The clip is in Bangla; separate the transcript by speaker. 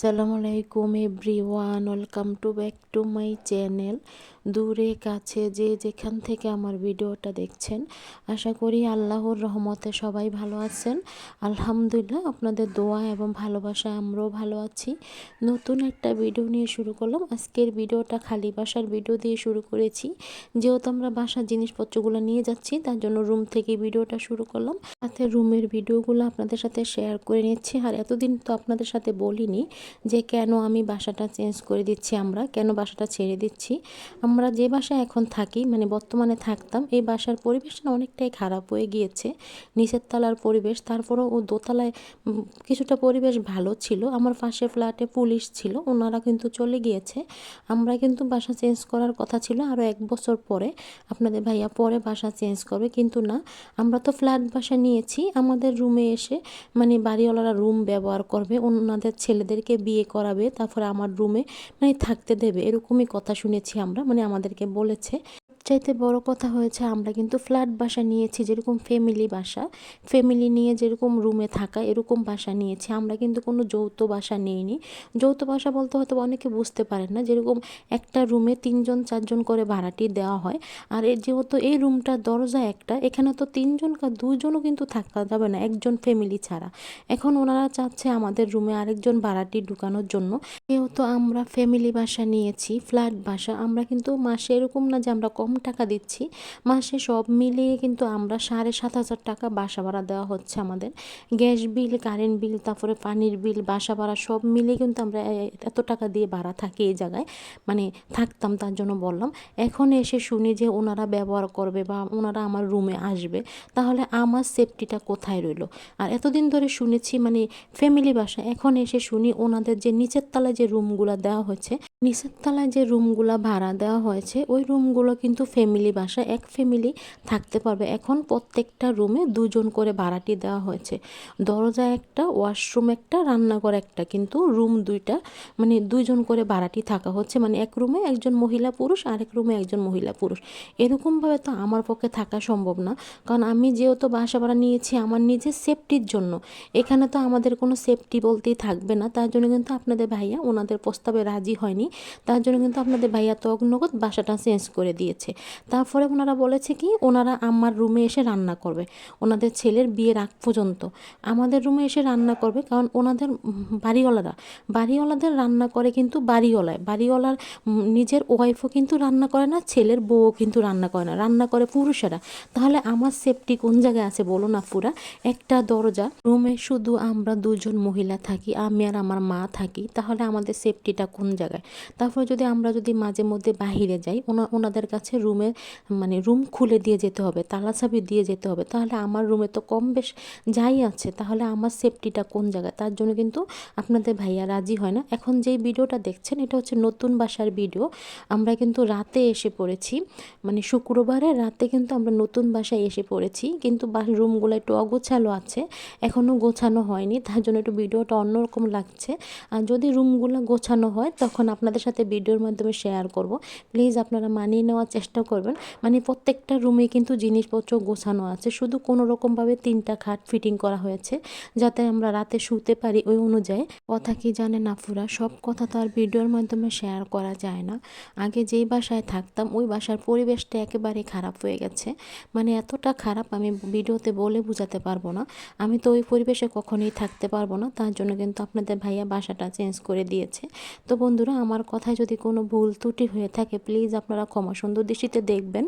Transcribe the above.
Speaker 1: আসসালামু আলাইকুম everyone welcome to back to my channel. দূরে, কাছে, যে যেখান থেকে আমার ভিডিওটা দেখছেন। আশা করি আল্লাহর রহমতে সবাই ভালো আছেন। আলহামদুলিল্লাহ আপনাদের দোয়া এবং ভালোবাসায় আমরাও ভালো আছি। নতুন একটা ভিডিও নিয়ে শুরু করলাম। আজকের ভিডিওটা খালি বাসার ভিডিও দিয়ে শুরু করেছি। যেহেতু আমরা বাসার জিনিসপত্রগুলো নিয়ে যাচ্ছি, তার জন্য রুম থেকে ভিডিওটা শুরু করলাম। সাথে রুমের ভিডিওগুলো আপনাদের সাথে শেয়ার করে নিচ্ছি। আর এতদিন তো আপনাদের সাথে বলিনি যে কেন আমি বাসাটা চেঞ্জ করে দিচ্ছি আমরা, কেন বাসাটা ছেড়ে দিচ্ছি। আমরা যে বাসায় এখন থাকি মানে বর্তমানে থাকতাম, এই বাসার পরিবেশটা অনেকটাই খারাপ হয়ে গিয়েছে। নিচের তলার পরিবেশ, তারপরেও ও দোতলায় কিছুটা পরিবেশ ভালো ছিল। আমার পাশে ফ্ল্যাটে পুলিশ ছিল, ওনারা কিন্তু চলে গিয়েছে। আমরা কিন্তু বাসা চেঞ্জ করার কথা ছিল আরও এক বছর পরে। আপনাদের ভাইয়া পরে বাসা চেঞ্জ করবে, কিন্তু না। আমরা তো ফ্ল্যাট বাসা নিয়েছি, আমাদের রুমে এসে মানে বাড়িওয়ালারা রুম ব্যবহার করবে, ওনাদের ছেলেদেরকে বিয়ে করাবে, তারপরে আমার রুমে মানে থাকতে দেবে, এরকমই কথা শুনেছি আমরা। মানে আমাদেরকে বলেছে। চাইতে বড় কথা হয়েছে আমরা কিন্তু ফ্ল্যাট বাসা নিয়েছি, যেরকম ফ্যামিলি বাসা। ফ্যামিলি নিয়ে যেরকম রুমে থাকা, এরকম বাসা নিয়েছি। আমরা কিন্তু কোনো যৌথ বাসা নিইনি। যৌথ বাসা বলতে হয়তো অনেকে বুঝতে পারেন না, যেরকম একটা রুমে তিনজন, চারজন করে ভাড়াটি দেওয়া হয়। আর এর যেহেতু এই রুমটার দরজা একটা, এখানে তো তিনজন দুজনও কিন্তু থাকা যাবে না, একজন ফ্যামিলি ছাড়া। এখন ওনারা চাচ্ছে আমাদের রুমে আরেকজন ভাড়াটি ঢুকানোর জন্য। যেহেতু আমরা ফ্যামিলি বাসা নিয়েছি ফ্ল্যাট বাসা, আমরা কিন্তু মাসে এরকম না যে আমরা কম টাকা দিচ্ছি। মাসে সব মিলিয়ে কিন্তু আমরা সাড়ে সাত হাজার টাকা বাসা ভাড়া দেওয়া হচ্ছে আমাদের। গ্যাস বিল, কারেন্ট বিল, তারপরে পানির বিল, বাসা ভাড়া সব মিলিয়ে কিন্তু আমরা এত টাকা দিয়ে ভাড়া থাকি এই জায়গায়। মানে থাকতাম তার জন্য বললাম। এখন এসে শুনি যে ওনারা ব্যবহার করবে বা ওনারা আমার রুমে আসবে। তাহলে আমার সেফটিটা কোথায় রইল? আর এতদিন ধরে শুনেছি মানে ফ্যামিলি বাসা, এখন এসে শুনি ওনাদের যে নিচের তলায় যে রুমগুলো দেওয়া হয়েছে, নিচের তলায় যে রুমগুলো ভাড়া দেওয়া হয়েছে, ওই রুমগুলো কিন্তু ফ্যামিলি বাসা এক ফ্যামিলি থাকতে পারবে। এখন প্রত্যেকটা রুমে দুজন করে ভাড়াটি দেওয়া হয়েছে। দরজা একটা ওয়াশরুম একটা, রান্নাঘর একটা। কিন্তু রুম দুইটা মানে দুইজন করে ভাড়াটি থাকা হচ্ছে। মানে এক রুমে একজন মহিলা পুরুষ, আরেক রুমে একজন মহিলা পুরুষ। এরকমভাবে তো আমার পক্ষে থাকা সম্ভব না। কারণ আমি যেহেতু বাসা ভাড়া নিয়েছি, আমার নিজের সেফটির জন্য। এখানে তো আমাদের কোনো সেফটি বলতেই থাকবে না। তার জন্য কিন্তু আপনাদের ভাইয়া ওনাদের প্রস্তাবে রাজি হয়নি। তার জন্য কিন্তু আপনাদের ভাইয়া তগ্নগত বাসাটা চেঞ্জ করে দিয়েছে। তারপরে ওনারা বলেছে কি ওনারা আমার রুমে এসে রান্না করবে। ওনাদের ছেলের বিয়ের আগ পর্যন্ত। আমাদের রুমে এসে রান্না করবে কারণ ওনাদের বাড়িওয়ালারা। বাড়িওয়ালাদের রান্না করে কিন্তু বাড়িওয়ালায়। বাড়িওয়ালার নিজের ওয়াইফও কিন্তু রান্না করে না, ছেলের বউও কিন্তু রান্না করে না। রান্না করে পুরুষেরা। তাহলে আমার সেফটি কোন জায়গায় আছে বলো না পুরা একটা দরজা। রুমে শুধু আমরা দুজন মহিলা থাকি, আমি আর আমার মা থাকি, তাহলে আমাদের সেফটিটা কোন জায়গায়? তারপর যদি আমরা যদি মাঝে মধ্যে বাহিরে যাই, ওনা, ওনাদের কাছে রুমে মানে রুম খুলে দিয়ে যেতে হবে, তালা চাবি দিয়ে যেতে হবে, তাহলে আমার রুমে তো কম বেশ যাই আছে, তাহলে আমার সেফটিটা কোন জায়গায়? তার জন্য কিন্তু আপনাদের ভাইয়া রাজি হয় না। এখন যেই ভিডিওটা দেখছেন, এটা হচ্ছে নতুন বাসার ভিডিও। আমরা কিন্তু রাতে এসে পড়েছি মানে শুক্রবারে রাতে কিন্তু আমরা নতুন বাসায় এসে পড়েছি, কিন্তু রুমগুলো একটু অগোছালো আছে এখনও গোছানো হয়নি, তার জন্য একটু ভিডিওটা অন্যরকম লাগছে। আর যদি রুমগুলো গোছানো হয়, তখন আপনাদের সাথে ভিডিওর মাধ্যমে শেয়ার করব। প্লিজ আপনারা মানিয়ে নেওয়ার চেষ্টা করবেন। মানে প্রত্যেকটা রুমে কিন্তু জিনিসপত্র গোছানো আছে। শুধু কোনো রকমভাবে তিনটা খাট ফিটিং করা হয়েছে, যাতে আমরা রাতে শুতে পারি ওই অনুযায়ী। কথা কি না ফুরা সব কথা তো আর ভিডিওর মাধ্যমে শেয়ার করা যায় না। আগে যেই বাসায় থাকতাম, ওই বাসার পরিবেশটা একেবারে খারাপ হয়ে গেছে। মানে এতটা খারাপ আমি ভিডিওতে বলে বোঝাতে পারব না। আমি তো ওই পরিবেশে কখনোই থাকতে পারব না। তার জন্য কিন্তু আপনাদের ভাইয়া বাসাটা চেঞ্জ করে দিয়েছে। তো বন্ধুরা, আমার কথায় যদি কোনো ভুল ত্রুটি হয়ে থাকে প্লিজ আপনারা ক্ষমা সুন্দর দৃষ্টিতে দেখবেন।